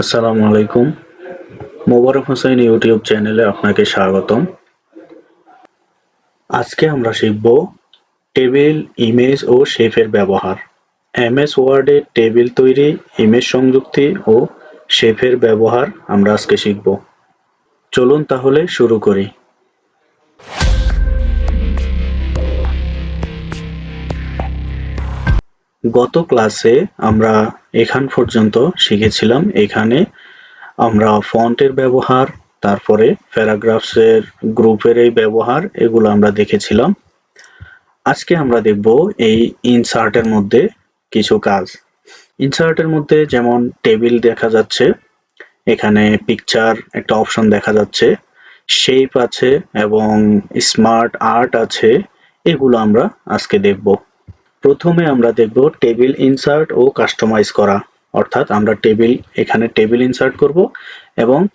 আসসালামু আলাইকুম। মোবারক হোসেন ইউটিউব চ্যানেলে আপনাকে স্বাগতম। আজকে আমরা শিখব টেবিল, ইমেজ ও শেফের ব্যবহার। এমএস ওয়ার্ডে টেবিল তৈরি, ইমেজ সংযুক্তি ও শেফের ব্যবহার আমরা আজকে শিখব। চলুন তাহলে শুরু করি। গত ক্লাসে আমরা এখান পর্যন্ত শিখেছিলাম। এখানে আমরা ফন্টের ব্যবহার, তারপরে প্যারাগ্রাফসের গ্রুপের এই ব্যবহার, এগুলো আমরা দেখেছিলাম। আজকে আমরা দেখব এই ইনসার্টের মধ্যে কিছু কাজ। ইনসার্টের মধ্যে যেমন টেবিল দেখা যাচ্ছে, এখানে পিকচার একটা অপশন দেখা যাচ্ছে, শেপ আছে এবং স্মার্ট আর্ট আছে, এগুলো আমরা আজকে দেখব। প্রথমে আমরা দেখব টেবিল ইনসার্ট ও কাস্টমাইজ করা। অর্থাৎ আমরা টেবিল, এখানে টেবিল ইনসার্ট করব এবং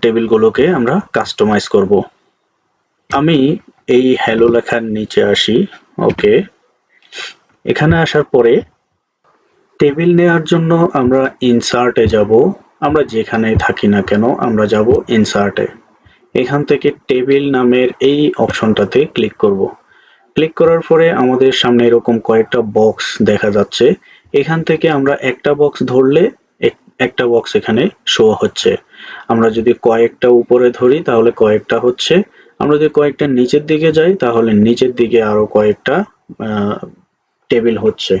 টেবিলগুলোকে আমরা কাস্টমাইজ করব। আমি এই হ্যালো লেখার নিচে আসি। ওকে। এখানে আসার পরে টেবিল নেওয়ার জন্য আমরা ইনসার্টে যাব। আমরা যেখানে থাকি না কেন আমরা যাব ইনসার্টে। এখান থেকে টেবিল নামের এই অপশনটাতে ক্লিক করব। ক্লিক করার পরে আমাদের সামনে এরকম কয়েকটা বক্স দেখা যাচ্ছে। এখান থেকে আমরা একটা বক্স ধরলে একটা বক্স এখানে শো হচ্ছে। আমরা যদি কয়েকটা উপরে ধরি তাহলে কয়েকটা হচ্ছে। আমরা যদি কয়েকটা নিচের দিকে যাই তাহলে নিচের দিকে আরও কয়েকটা টেবিল হচ্ছে।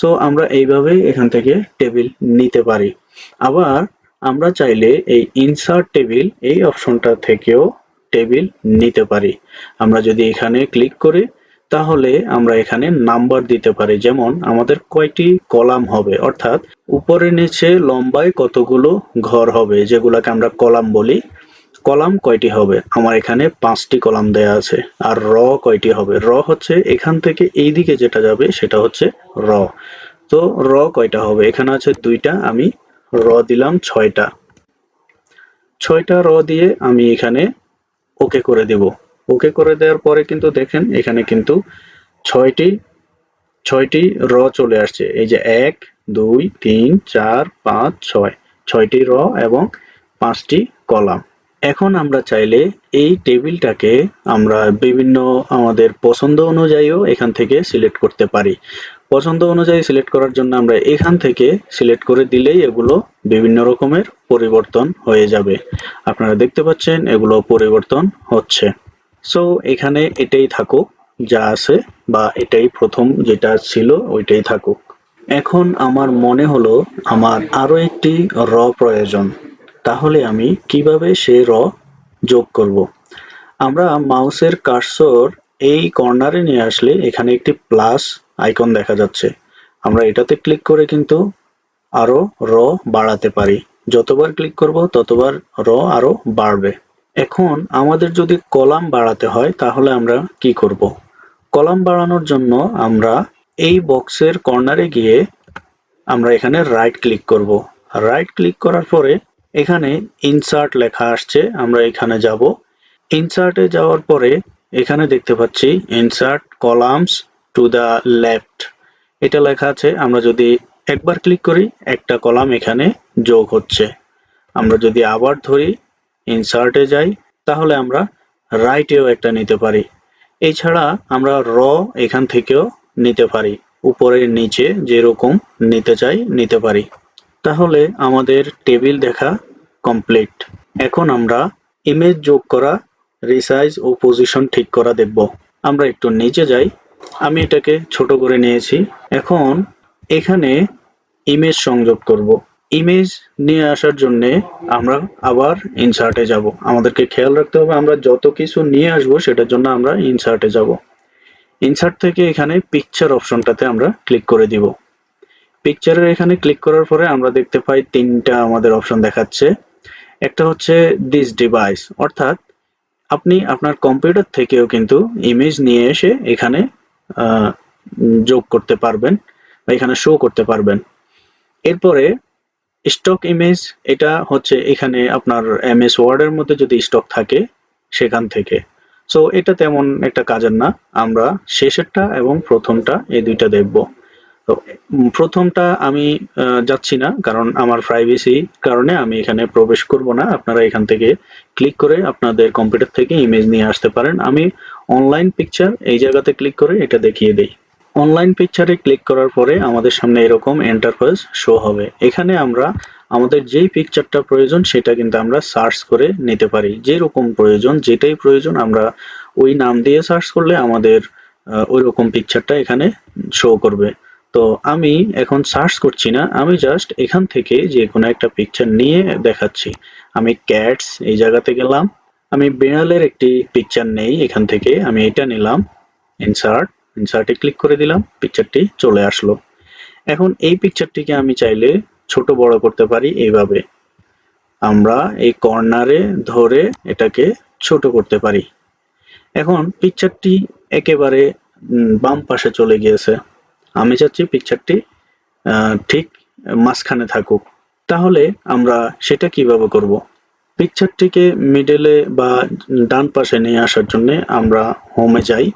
সো আমরা এইভাবে এখান থেকে টেবিল নিতে পারি। আবার আমরা চাইলে এই ইনসার্ট টেবিল এই অপশনটা থেকেও টেবিল নিতে পারি। আমরা যদি এখানে ক্লিক করি তাহলে আমরা এখানে নাম্বার দিতে পারি। যেমন আমাদের কয়টি কলাম হবে? অর্থাৎ উপরে নিচে লম্বায় কতগুলো ঘর হবে? যেগুলোকে আমরা কলাম বলি। কলাম কয়টি হবে? আমার এখানে পাঁচটি কলাম দেয়া আছে। আর র কয়টি হবে? র হচ্ছে এখান থেকে এই দিকে যেটা যাবে সেটা হচ্ছে র। তো র কয়টা হবে? এখানে আছে দুইটা, আমি র দিলাম ছয়টা। ছয়টা র দিয়ে আমি এখানে ওকে করে দেব। ওকে করে দেওয়ার পরে কিন্তু দেখেন এখানে কিন্তু ছয়টি ছয়টি র চলে আসছে। এই যে এক, দুই, তিন, চার, পাঁচ, ছয়। ছয়টি র এবং পাঁচটি কলাম। এখন আমরা চাইলে এই টেবিলটাকে আমরা বিভিন্ন আমাদের পছন্দ অনুযায়ীও এখান থেকে সিলেক্ট করতে পারি। পছন্দ অনুযায়ী সিলেক্ট করার জন্য আমরা এখান থেকে সিলেক্ট করে দিলেই এগুলো বিভিন্ন রকমের পরিবর্তন হয়ে যাবে। আপনারা দেখতে পাচ্ছেন এগুলো পরিবর্তন হচ্ছে। সো এখানে এটাই থাকুক, যা আছে, বা এটাই প্রথম যেটা ছিল, ওইটাই থাকুক। এখন আমার মনে হলো, আমার আরও একটি র প্রয়োজন। তাহলে আমি কীভাবে সে র যোগ করব? আমরা মাউসের কার্সর এই কর্নারে নিয়ে আসলে এখানে একটি প্লাস আইকন দেখা যাচ্ছে। আমরা এটাতে ক্লিক করে কিন্তু আরও র বাড়াতে পারি। যতবার ক্লিক করব, ততবার র আরও বাড়বে। এখন আমাদের যদি কলাম বাড়াতে হয়, তাহলে আমরা কি করব? কলাম বাড়ানোর জন্য আমরা এই বক্সের কর্নারে গিয়ে আমরা এখানে রাইট ক্লিক করব। রাইট ক্লিক করার পরে এখানে ইনসার্ট লেখা আসছে, আমরা এখানে যাব। ইনসার্টে যাওয়ার পরে এখানে দেখতে পাচ্ছি insert columns to the left এটা লেখা আছে, আমরা যদি একবার ক্লিক করি, একটা কলাম এখানে যোগ হচ্ছে। আমরা যদি আবার ধরি ইনসার্টে যাই, তাহলে আমরা রাইটেও একটা নিতে পারি। এছাড়া আমরা র এখান থেকেও নিতে পারি। উপরে নিচে যেরকম নিতে চাই, নিতে পারি। তাহলে আমাদের টেবিল দেখা কমপ্লিট এখন আমরা ইমেজ যোগ করা রিসাইজ ও পজিশন ঠিক করা দেখব। আমরা একটু নিচে যাই। আমি এটাকে ছোট করে নিয়েছি। এখন এখানে ইমেজ সংযোগ করব। ইমেজ নিয়ে আসার জন্য আমরা আবার ইনসার্টে যাব। আমাদেরকে খেয়াল রাখতে হবে, আমরা যত কিছু নিয়ে আসব সেটার জন্য আমরা ইনসার্টে যাব। ইনসার্ট থেকে এখানে পিকচার অপশনটাতে আমরা ক্লিক করে দিব। পিকচারের এখানে ক্লিক করার পরে আমরা দেখতে পাই তিনটা আমাদের অপশন দেখাচ্ছে। একটা হচ্ছে দিস ডিভাইস অর্থাৎ আপনি আপনার কম্পিউটার থেকেও কিন্তু ইমেজ নিয়ে এসে এখানে যোগ করতে পারবেন বা এখানে শো করতে পারবেন। এরপরে স্টক ইমেজ এটা হচ্ছে এখানে আপনার এম এস ওয়ার্ডের মধ্যে যদি স্টক থাকে, সেখান থেকে। সো এটা তেমন একটা কাজের না। আমরা শেষেরটা এবং প্রথমটা এই দুইটা দেখব। তো প্রথমটা আমি যাচ্ছি না, কারণ আমার প্রাইভেসি কারণে আমি এখানে প্রবেশ করব না। আপনারা এখান থেকে ক্লিক করে আপনাদের কম্পিউটার থেকে ইমেজ নিয়ে আসতে পারেন। আমি অনলাইন পিকচার এই জায়গাতে ক্লিক করে এটা দেখিয়ে দেই। অনলাইন পিকচারে ক্লিক করার পরে আমাদের সামনে এরকম এন্টারফেস শো হবে। এখানে আমরা আমাদের যেই পিকচারটা প্রয়োজন সেটা কিন্তু আমরা সার্চ করে নিতে পারি। যেরকম প্রয়োজন, যেটাই প্রয়োজন আমরা ওই নাম দিয়ে সার্চ করলে আমাদের ওই রকম পিকচারটা এখানে শো করবে। তো আমি এখন সার্চ করছি না, আমি জাস্ট এখান থেকে যে কোনো একটা পিকচার নিয়ে দেখাচ্ছি। আমি ক্যাটস এই জায়গাতে গেলাম। আমি বিড়ালের একটি পিকচার নেই এখান থেকে, আমি এটা নিলাম ইনসার্ট ইনসার্টে ক্লিক করে দিলাম পিকচারটি চলে আসলো। এখন এই পিকচারটিকে আমি চাইলে ছোট বড় করতে পারি এইভাবে। আমরা এই কর্নারে ধরে এটাকে ছোট করতে পারি। এখন পিকচারটি একেবারে বাম পাশে চলে গিয়েছে। আমি চাচ্ছি পিকচারটি ঠিক মাঝখানে থাকুক। তাহলে আমরা সেটা কীভাবে করব? পিকচারটিকে মিডলে বা ডান পাশে নিয়ে আসার জন্য আমরা হোমে যাই।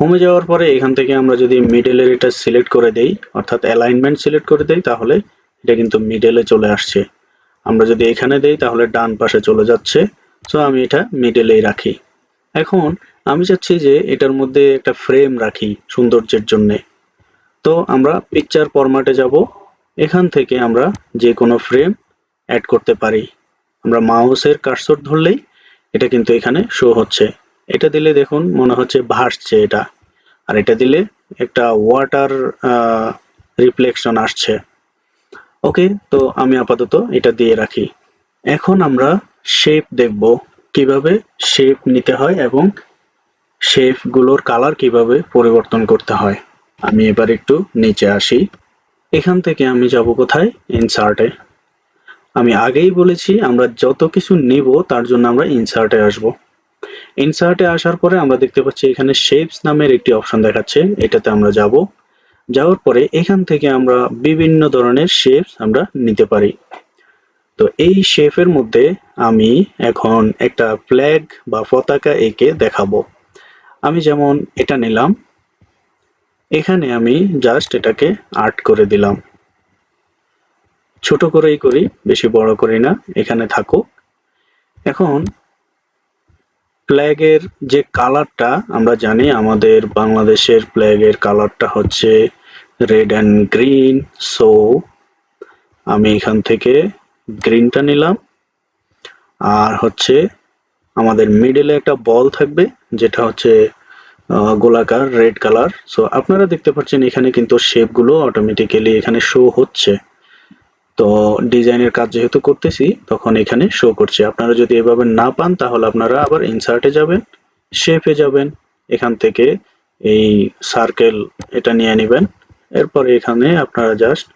হোমে যাওয়ার পরে এখান থেকে আমরা যদি মিডলের এটা সিলেক্ট করে দেই, অর্থাৎ অ্যালাইনমেন্ট সিলেক্ট করে দেই, তাহলে এটা কিন্তু মিডেলে চলে আসছে। আমরা যদি এখানে দেই, তাহলে ডান পাশে চলে যাচ্ছে। সো আমি এটা মিডেলেই রাখি। এখন আমি চাচ্ছি যে এটার মধ্যে একটা ফ্রেম রাখি সৌন্দর্যের জন্য। তো আমরা পিকচার ফরম্যাটে যাব। এখান থেকে আমরা যে কোনো ফ্রেম অ্যাড করতে পারি। আমরা মাউসের কার্সর ধরলেই এটা কিন্তু এখানে শো হচ্ছে। এটা দিলে দেখুন মনে হচ্ছে ভাসছে এটা। আর এটা দিলে একটা ওয়াটার রিফ্লেকশন আসছে। ওকে তো আমি আপাতত এটা দিয়ে রাখি। এখন আমরা শেপ দেখব কীভাবে শেপ নিতে হয় এবং শেপগুলোর কালার কীভাবে পরিবর্তন করতে হয়। আমি এবার একটু নিচে আসি। এখান থেকে আমি যাব কোথায়? ইনসার্টে আমি আগেই বলেছি, আমরা যত কিছু নিব তার জন্য আমরা ইনসার্টে আসব। ইনসার্টে আসার পরে আমরা দেখতে পাচ্ছি এখানে শেপস নামের একটি অপশন দেখাচ্ছে। এটাতে আমরা যাব। যাওয়ার পরে এখান থেকে আমরা বিভিন্ন ধরনের শেপস আমরা নিতে পারি। তো এই শেপের মধ্যে আমি এখন একটা ফ্ল্যাগ বা পতাকা এঁকে দেখাবো। আমি যেমন এটা নিলাম, এখানে আমি জাস্ট এটাকে আর্ট করে দিলাম। ছোট করেই করি, বেশি বড় করি না, এখানে থাকুক। এখন ফ্ল্যাগের যে কালারটা আমরা জানি আমাদের বাংলাদেশের ফ্ল্যাগের কালারটা হচ্ছে রেড অ্যান্ড গ্রিন সো আমি এখান থেকে গ্রিনটা নিলাম। আর হচ্ছে আমাদের মিডলে একটা বল থাকবে, যেটা হচ্ছে গোলাকার রেড কালার সো আপনারা দেখতে পাচ্ছেন এখানে কিন্তু শেপগুলো অটোমেটিক্যালি এখানে শো হচ্ছে। তো ডিজাইনের কাজ যেহেতু করতেছি, তখন এখানে শো করছে। আপনারা যদি এভাবে না পান, তাহলে আপনারা আবার ইনসার্টে যাবেন শেপে যাবেন, এখান থেকে এই সার্কেল এটা নিয়ে নেবেন। এরপরে এখানে আপনারা জাস্ট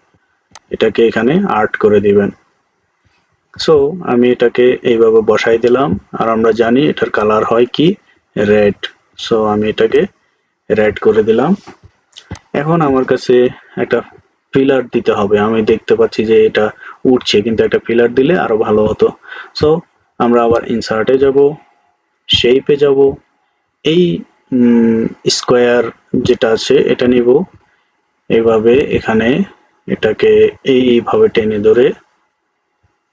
এটাকে এখানে আর্ট করে দিবেন। সো আমি এটাকে এইভাবে বসাই দিলাম, আর আমরা জানি এটার কালার হয় কি? রেড সো আমি এটাকে রেড করে দিলাম। এখন আমার কাছে একটা পিলার দিতে হবে। আমি দেখতে পাচ্ছি যে এটা উঠছে, কিন্তু একটা পিলার দিলে আরও ভালো হতো। সো আমরা আবার ইনসার্টে যাব শেপে যাব, এই স্কোয়ার যেটা আছে এটা নিব। এভাবে এখানে এটাকে এইভাবে টেনে ধরে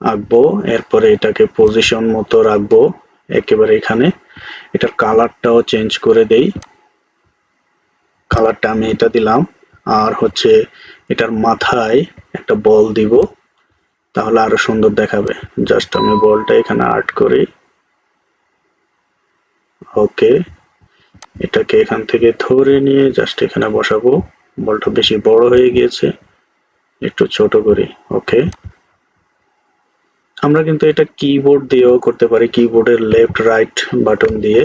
আঁকবো। এরপরে এটাকে পজিশন মতো রাখব একেবারে এখানে। এটার কালারটাও চেঞ্জ করে দেই। কালারটা আমি এটা দিলাম। আর হচ্ছে এটার মাথায় একটা বল দিব, তাহলে আরও সুন্দর দেখাবে। জাস্ট আমি বলটা এখানে আর্ট করি। ওকে, এটাকে এখান থেকে ধরে নিয়ে জাস্ট এখানে বসাবো। বলটা বেশি বড় হয়ে গিয়েছে, একটু ছোট করি, ওকে। আমরা কিন্তু এটা কিবোর্ড দিয়েও করতে পারি কিবোর্ডের লেফট রাইট বাটন দিয়ে।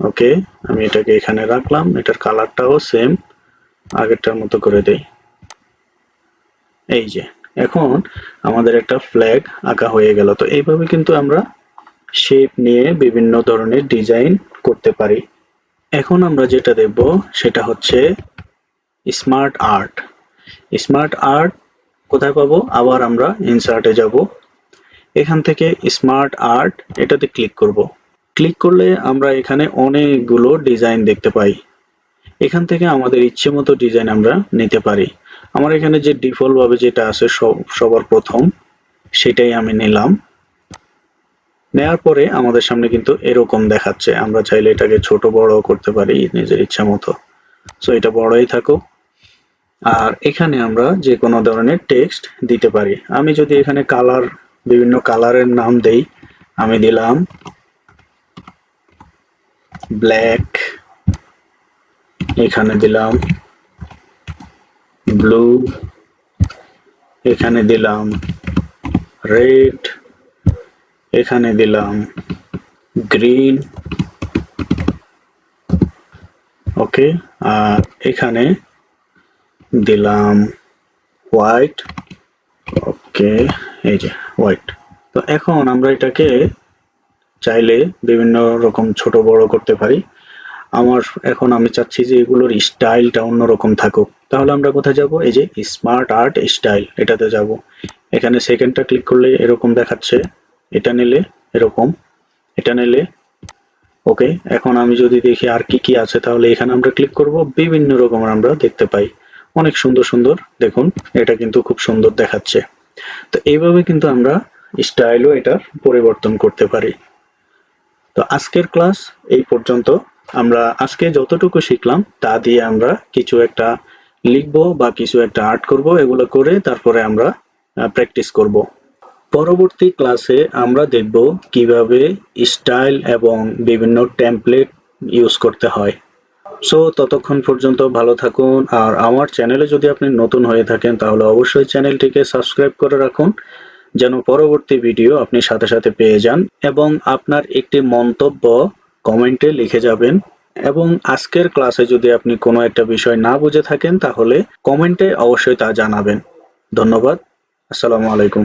ওকে, আমি এটাকে এখানে রাখলাম, এটার কালারটাও সেম আগেরটার মতো করে দেই। এই যে, এখন আমাদের একটা ফ্ল্যাগ আঁকা হয়ে গেল। তো এইভাবে কিন্তু আমরা শেপ নিয়ে বিভিন্ন ধরনের ডিজাইন করতে পারি। এখন আমরা যেটা দেখব সেটা হচ্ছে স্মার্ট আর্ট স্মার্ট আর্ট কোথায় পাবো? আবার আমরা ইনসার্টে যাব। এখান থেকে স্মার্ট আর্ট এটাতে ক্লিক করব। ক্লিক করলে আমরা এখানে অনেকগুলো ডিজাইন দেখতে পাই। এখান থেকে আমাদের ইচ্ছে মতো ডিজাইন আমরা নিতে পারি। আমার এখানে যে ডিফল্ট ভাবে যেটা আছে সব- সবার প্রথম, সেটাই আমি নিলাম। নেয়ার পরে আমাদের সামনে কিন্তু এরকম দেখাচ্ছে, আমরা চাইলে এটাকে ছোট বড় করতে পারি নিজের ইচ্ছা মতো। সো এটা বড়ই থাকুক। আর এখানে আমরা যে কোনো ধরনের টেক্সট দিতে পারি। আমি যদি এখানে কালার বিভিন্ন কালারের নাম দেই, আমি দিলাম ব্ল্যাক এখানে দিলাম ব্লু এখানে দিলাম রেড এখানে দিলাম গ্রিন ওকে আর এখানে দিলাম হোয়াইট ওকে এই যে হোয়াইট তো এখন আমরা এটাকে চাইলে বিভিন্ন রকম ছোট বড় করতে পারি। আমার এখন আমি চাচ্ছি যে এগুলোর স্টাইলটা অন্যরকম থাকুক। তাহলে আমরা কোথায় যাব? এই যে স্মার্ট আর্ট স্টাইল এটাতে যাব। এখানে সেকেন্ডটা ক্লিক করলে এরকম দেখাচ্ছে। এটা নিলে এরকম। এটা নিলে ওকে এখন আমি যদি দেখি আর কি কি আছে, তাহলে এখানে আমরা ক্লিক করব। বিভিন্ন রকমের আমরা দেখতে পাই। অনেক সুন্দর সুন্দর, দেখুন, এটা কিন্তু খুব সুন্দর দেখাচ্ছে। তো এইভাবে কিন্তু আমরা স্টাইলও এটার পরিবর্তন করতে পারি। তো আজকের ক্লাস এই পর্যন্ত। আমরা আজকে যতটুকু শিখলাম, তা দিয়ে আমরা কিছু একটা লিখব বা কিছু একটা আর্ট করব, এগুলো করে তারপরে আমরা প্র্যাকটিস করব। পরবর্তী ক্লাসে আমরা দেখব কীভাবে স্টাইল এবং বিভিন্ন টেমপ্লেট ইউজ করতে হয়। সো ততক্ষণ পর্যন্ত ভালো থাকুন, আর আমার চ্যানেলে যদি আপনি নতুন হয়ে থাকেন, তাহলে অবশ্যই চ্যানেলটিকে সাবস্ক্রাইব করে রাখুন, যেন পরবর্তী ভিডিও আপনি সাথে সাথে পেয়ে যান, এবং আপনার একটি মন্তব্য কমেন্টে লিখে যাবেন এবং আজকের ক্লাসে যদি আপনি কোনো একটা বিষয় না বুঝে থাকেন তাহলে কমেন্টে অবশ্যই তা জানাবেন। ধন্যবাদ। আসসালামু আলাইকুম।